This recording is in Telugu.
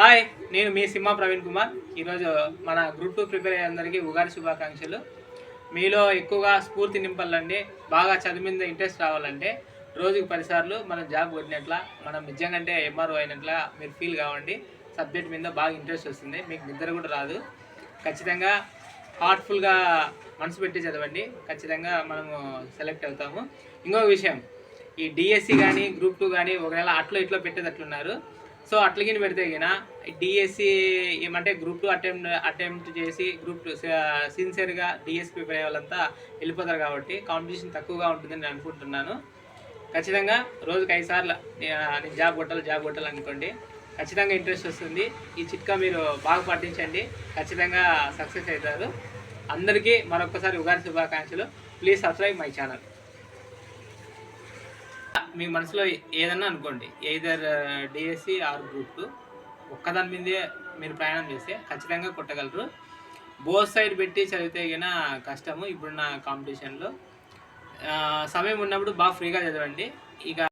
హాయ్ నేను మీ సింహ ప్రవీణ్ కుమార్. ఈరోజు మన గ్రూప్ టూ ప్రిపేర్ అయ్యే అందరికీ ఉగాది శుభాకాంక్షలు. మీలో ఎక్కువగా స్ఫూర్తి నింపాలండి బాగా చదివి మీద ఇంట్రెస్ట్ రావాలంటే రోజుకి పదిసార్లు మనం జాబ్ కొట్టినట్ల మనం నిజంగా అంటే ఎంఆర్ఓ అయినట్ల మీరు ఫీల్ కావండి. సబ్జెక్ట్ మీద బాగా ఇంట్రెస్ట్ వస్తుంది మీకు నిద్ర కూడా రాదు. ఖచ్చితంగా హార్ట్ఫుల్గా మనసు పెట్టి చదవండి ఖచ్చితంగా మనము సెలెక్ట్ అవుతాము. ఇంకొక విషయం ఈ డిఎస్సి కానీ గ్రూప్ టూ కానీ ఒకవేళ అట్లో ఇట్లో పెట్టేటట్లున్నారు సో అట్లగిన పెడితే గిన డిఎస్సి ఏమంటే గ్రూప్ టూ అటెంప్ట్ అటెంప్ట్ చేసి గ్రూప్ టూ సిన్సియర్గా డిఎస్సి ప్రిపేర్ అయ్యే వాళ్ళంతా వెళ్ళిపోతారు కాబట్టి కాంపిటీషన్ తక్కువగా ఉంటుందని నేను అనుకుంటున్నాను. ఖచ్చితంగా రోజుకి ఐదు సార్లు నేను జాబ్ కొట్టాలి జాబ్ కొట్టాలి అనుకోండి ఖచ్చితంగా ఇంట్రెస్ట్ వస్తుంది. ఈ చిట్కా మీరు బాగా పాటించండి ఖచ్చితంగా సక్సెస్ అవుతారు. అందరికీ మరొకసారి ఉగాది శుభాకాంక్షలు. ప్లీజ్ సబ్స్క్రైబ్ మై ఛానల్ మీ మనసులో ఏదన్నా అనుకోండి either DSC or group two ఒక్కదాని మీదే మీరు ప్రయాణం చేస్తే ఖచ్చితంగా కొట్టగలరు. బోత్ సైడ్ పెట్టి చదివితే గిన కష్టము. ఇప్పుడున్న కాంపిటీషన్లో uh, సమయం ఉన్నప్పుడు బాగా ఫ్రీగా చదవండి. ఇక